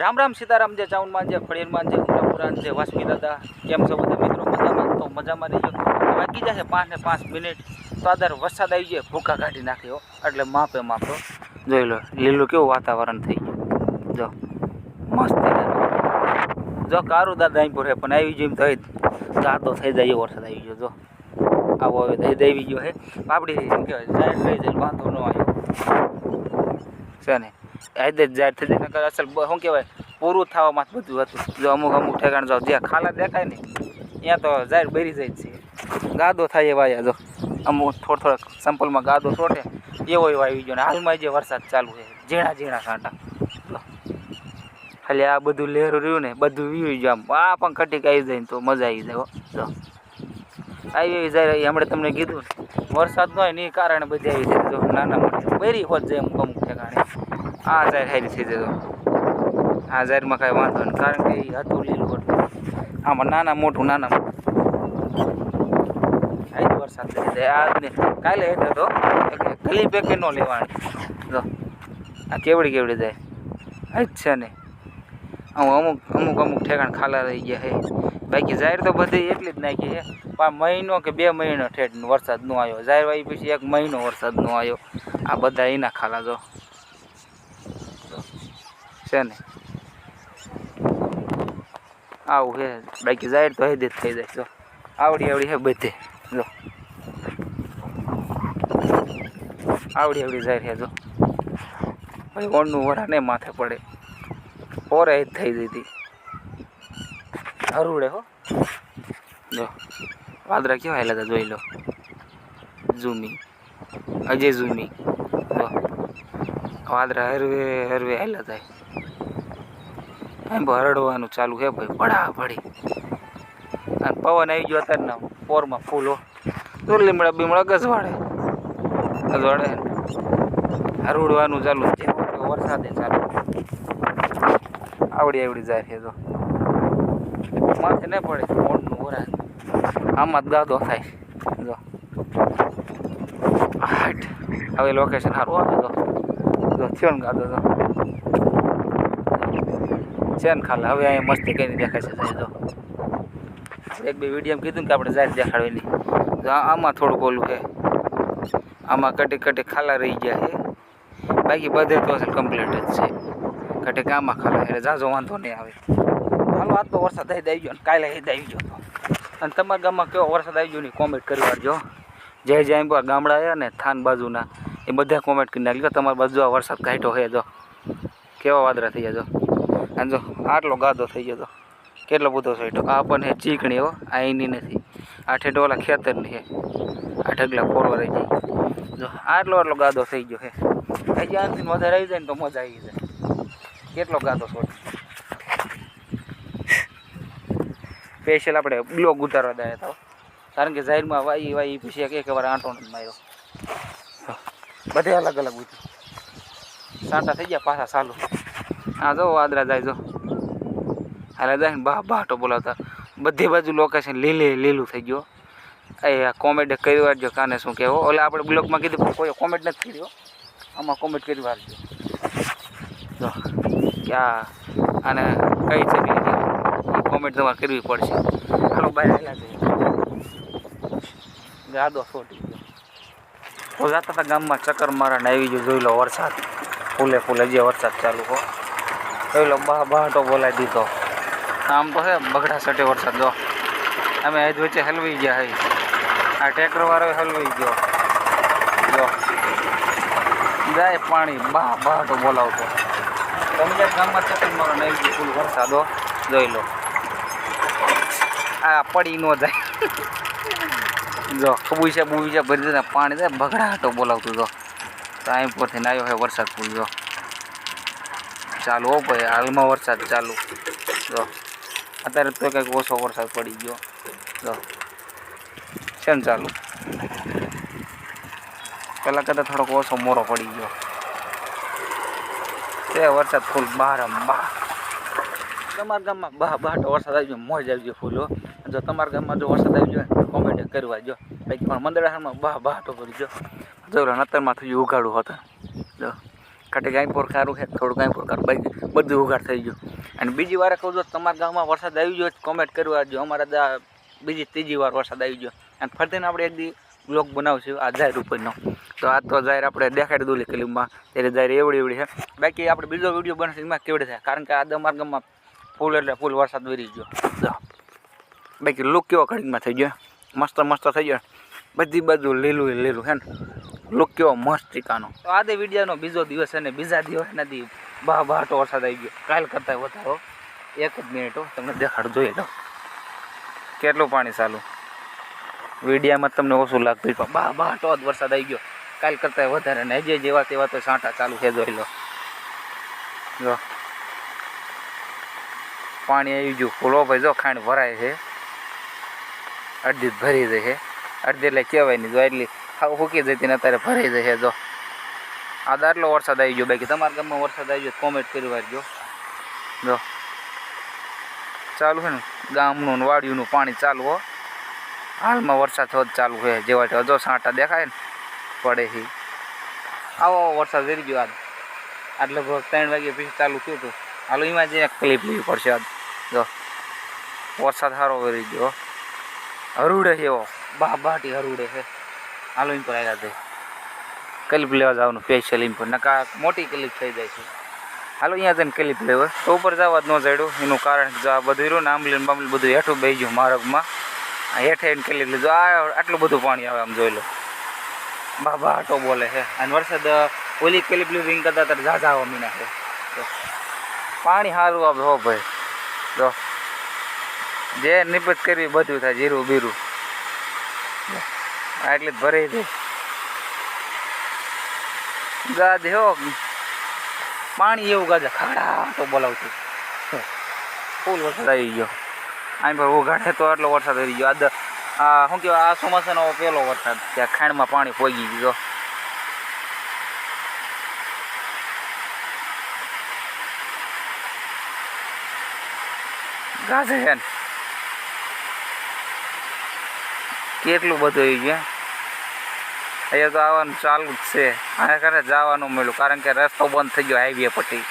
રામ રામ સીતારામ જે ચાઉનમાં જે ફળિયનમાં જે ઉમરાપુરાન જે વાસમી દાદા. કેમ છો બધા મિત્રો? મજામાં? તો મજામાં રહીજો વાગી જશે પાંચ ને પાંચ મિનિટ. તો આધાર વરસાદ આવી જાય ભૂકા કાઢી નાખ્યો. એટલે માપે માપો. જોઈ લો, લીલું કેવું વાતાવરણ થઈ ગયું. જો, મસ્ત જો કારું દાદા અહીં પર હે પણ આવી જેમ તો ગાતો થઈ જાય વરસાદ આવી ગયો, જો. આવો હવે દઈ દેવી ગયો હે આપણી એમ કહેવાય. થઈ જાય, વાંધો ન આવ્યો છે ને? જાહેર થઈ જાય નકર અસલ શું કહેવાય, પૂરું થવામાં બધું હતું. જો અમુક અમુક ઠેકાણ જાઓ, જ્યાં ખાલા દેખાય ને, ત્યાં તો જાહેર બરી જાય છે. ગાદો થાય એવા આવ્યા જો. અમુક થોડ થોડાક સેમ્પલમાં ગાદો છોટે એવો એવો આવી ગયો ને હાલમાં જે વરસાદ ચાલુ છે, ઝીણા ઝીણા કાંટા ખાલી આ બધું લહેરું રહ્યું ને, બધું વીવી ગયું આમ. આ પણ કટીક આવી જાય ને તો મજા આવી જાય જો. આવી આવી જાય હમણાં તમને કીધું વરસાદ ન હોય ને એ કારણે બધી આવી જાય. જો, નાના મોટી. બરી હોત જાય અમુક અમુક ઠેકાણે. આ જાહેર હારી થઈ જતો આ ઝારમાં કાંઈ વાંધો નહીં, કારણ કે એ હતું લીલું આમાં નાના, મોટું નાના. મોટું વરસાદ થઈ જાય. આ ને, કાલે હેઠ એટલે ગલી પેકે ન લેવાની. જો, આ કેવડી કેવડી જાય. આજ છે ને. હું અમુક અમુક અમુક ઠેકાણ ખાલા રહી ગયા હે. બાકી જાહેર તો બધી એટલી જ નાખી છે પણ મહિનો કે બે મહિનો ઠેઠ વરસાદ નો આવ્યો. જાહેર વાય પછી એક મહિનો વરસાદ નો આવ્યો. આ બધા એના ખાલા જો. છે ને. આવું હે બાકી જાહેર તો હેદી થઈ જાય. જો, આવડી આવડી હે બધે. જો. આવડી આવડી જાહેર હે જો. ભાઈ ઓણનું વરા ને માથે પડે. ઓરે જ થઈ જઈ હતી હરુડે હો. જો વાદરા કેવા હેલા હતા જોઈ લો. ઝૂમી. અજય ઝૂમી. જો. વાદરા હરવે હરવે હેલા થાય એમ હરડવાનું ચાલુ છે ભાઈ પડા પડી અને પવન આવી ગયો અત્યારના પોરમાં ફૂલો, હો. તો લીમડા બીમડા ગજવાડે. ગજવાડે. હરડવાનું ચાલુ વરસાદે ચાલુ. આવડી આવડી જાય છે તો. માથે ન પડે મોડનું ઓરા આમાં ગાદો થાય. જો. હવે લોકેશન સારું આવે તો. થયો ને ગાદો તો. છે ને ખાલી. હવે અહીંયા મસ્તી કરીને દેખાય છે સાહેબ જો એક બે વીડિયો કીધું ને કે આપણે જાય દેખાડવી નહીં તો આમાં થોડુંક ઓલું છે. આમાં કટી કટી ખાલા રહી ગયા છે. બાકી બધે તો કમ્પ્લીટ જ છે. કટી આમાં ખાલા એટલે જાજો વાંધો નહીં આવે. હાલો આ તો વરસાદ આવી આવી ગયો ને કાલે આવી ગયો તો. અને તમારા ગામમાં કેવો વરસાદ આવી ગયો ને કોમેન્ટ કરી વાળજો જે જે અહીં ગામડા આવ્યા ને થાન બાજુના. એ બધા કોમેન્ટ કરી નાખ્યો તમારી બાજુ આ વરસાદ કાઢ્યો છે જો કેવા વાદળા થઈ જાય અને જો આટલો ગાદો થઈ ગયો તો કેટલો બધો છે આ પણ હે ચીકણી હો, આ નથી. આ ઠેઠો ઓલા ખેતરની છે. આ ઢગલા ફોરવા રહી જાય. જો આટલો આટલો ગાદો થઈ ગયો છે. આ જ્યાંથી વધારે આવી જાય ને તો મજા આવી જાય. કેટલો ગાદો છોડ સ્પેશિયલ આપણે બ્લોગ ઉતારવા દયા હતા કારણ કે જાહેરમાં વાઈ વાઈ, પછી એક વાર આંટો નથી માર્યો. બધે અલગ અલગ ઉતર્યું. સાંટા થઈ ગયા પાછા ચાલુ. હા, જો વાદરા જાય, જો. હાલે જાય ને, બા, બાટો બોલાવતા. બધી બાજુ લોકેશન લીલે, લીલું થઈ ગયો એ કોમેન્ટ કરી વાળજો કાને શું કહેવો. ઓલે આપણે બ્લોગમાં કીધું, પણ કોઈ કોમેન્ટ નથી કર્યો આમાં કોમેન્ટ કરી વાળજો જો. કે આ આને કઈ છે કોમેન્ટ તમારે કરવી પડશે. હાલો બાય આવેલા જઈએ ગાદો છોટી ગયો. તો જતા હતા ગામમાં ચક્કર મારાને આવી ગયો, જોઈ લો વરસાદ. ફૂલે ફૂલે જે વરસાદ ચાલુ, હો. જોઈ લો, બા બહાટો બોલાવી દીધો. આમ તો છે બગડા સટે વરસાદ, જો. અમે હજ વચ્ચે હલવી ગયા હઈ. આ ટ્રેક્ટર હલવી ગયો. જો. જાય પાણી. બા બહાટો બોલાવતો તમે ક્યાંક ગામમાં ચક્કર મારો નહીં ગયો ફૂલ વરસાદો જોઈ લો. આ પડી ન જાય. જો કબૂચા છે ભરી દે પાણી જાય બગડાટો બોલાવતું, જો. ટાઈમ પરથી આવ્યો હે વરસાદ પૂરજો ચાલુ હો ભાઈ, હાલમાં વરસાદ ચાલુ. જો, અત્યારે તો કંઈક ઓછો વરસાદ પડી ગયો. જો, છે ને ચાલુ. પહેલાં કદાચ થોડોક ઓછો મોરો પડી ગયો. તે વરસાદ ફૂલ બહાર બહાર તમારા ગામમાં બહા બહાટો વરસાદ આવી ગયો, મોજ આવી ગયો ફૂલ જો, તમારા ગામમાં જો વરસાદ આવી ગયો કોમેન્ટ કરવા જો. બાકી પણ મંદિરામાં બા બહાટો કરી જો જો નતરમાં થયું ઉઘાડું હતું. જો. કાંટે કાંઈ પોર ખારું છે, થોડું કાંઈ પોર ખારું બાકી બધું ઉઘાડ થઈ ગયું. અને બીજી વાર કહું તો તમારા ગામમાં વરસાદ આવી ગયો કોમેન્ટ કરવા જો અમારા દા બીજી ત્રીજી વાર વરસાદ આવી ગયો. અને ફરીને આપણે એક દી બ્લોગ બનાવશું, આ જાહેર ઉપરનો. તો આ તો જાહેર આપણે દેખાડી દઉં ક્લિપમાં ત્યારે જાહેર એવડી એવડી છે. બાકી આપણે બીજો વીડિયો બનશે એમાં કેવડે થાય કારણ કે આ દમાર ગામમાં ફૂલ એટલે ફૂલ વરસાદ વરી ગયો. જો બાકી લુક કેવો ઘડીકમાં થઈ ગયો મસ્ત મસ્ત થઈ ગયો. બધી બાજુ લીલું લીલું હે ને. લુક કેવો મસ્ત ટીકાનો. તો આજે વિડીયાનો બીજો દિવસ અને બીજા દિવસ નથી બા બહાટો વરસાદ આવી ગયો. કાલ કરતાં વધારો. એક જ મિનિટો તમને દેખાડ, જોઈ લો. કેટલું પાણી ચાલુ. વિડીયામાં તમને ઓછું લાગતું પણ બા બહાટો જ વરસાદ આવી ગયો. કાલ કરતાં વધારે ને હજી જેવા તેવા તો સાંટા ચાલુ છે, જોઈ લો. જો. પાણી આવી ગયું. ફૂલો ભાઈ, જો ખાંડ ભરાય છે. અડધી ભરી જાય છે. અડધી એટલે કહેવાય નહીં, જો એટલી હાવ ફૂકી જતી ને અત્યારે ભરાઈ છે, જો. આ દાટલો વરસાદ આવી ગયો, બાકી તમારા ગામમાં વરસાદ આવી ગયો કોમેન્ટ કરી વાર જો. ચાલુ છે ને, ગામનું ને વાડિયુંનું પાણી ચાલુ હો. હાલમાં વરસાદ થયો ચાલુ છે, જેવા હજો જો સાંટા દેખાય ને, પડે છે. આવો આવો વરસાદ વેરી ગયો આજ. લગભગ ત્રણ વાગ્યા પછી ચાલુ થયું હતું. હાલો, એમાં જે ક્લિપ લેવી પડશે આજ. જો. વરસાદ સારો વેરી ગયો હરુડે છે એવો. બા બાટી હરુડે છે. હાલો એમ પર આવ્યા છે ક્લિપ લેવા જવાનું સ્પેશિયલ એમ પર નકા મોટી ક્લિપ થઈ જાય છે. હાલો, અહીંયા જઈને ક્લિપ લેવા. તો ઉપર જવા જ ન ચડ્યું એનું કારણ જો આ બધું રહ્યું ને, આંબલી બાંબલી બધું હેઠું બેસી ગયું માર્ગમાં. હેઠે એને ક્લિપ લીધું. આ આટલું બધું પાણી આવે, આમ જોઈ લો. બાબા, આટો બોલે છે. અને વરસાદ ઓલી ક્લિપ લીધી કરતાં ત્યારે ઝાઝા આવવા મીના છે. પાણી સારું આવે, હો ભાઈ. જો. જે નિપજ કરવી બધું થાય, જીરું બીરું. આ એટલે જ ભરાઈ દે ગાજ હો. પાણી એવું ગાજે ખાડા તો બોલાવતું ફૂલ વરસાદ આવી ગયો. અહીં પર ઉઘાડે તો એટલો વરસાદ આવી ગયો. આ શું કહેવાય, આ ચોમાસાનો પહેલો વરસાદ. ત્યાં ખાંડમાં પાણી પોગી ગયો ગાજે છે કેટલું બધું આવી ગયું અહીંયા તો આવવાનું ચાલુ જ છે. આના કારણે જવાનું મળ્યું, કારણ કે રસ્તો બંધ થઈ ગયો હાઈવે પટ્ટી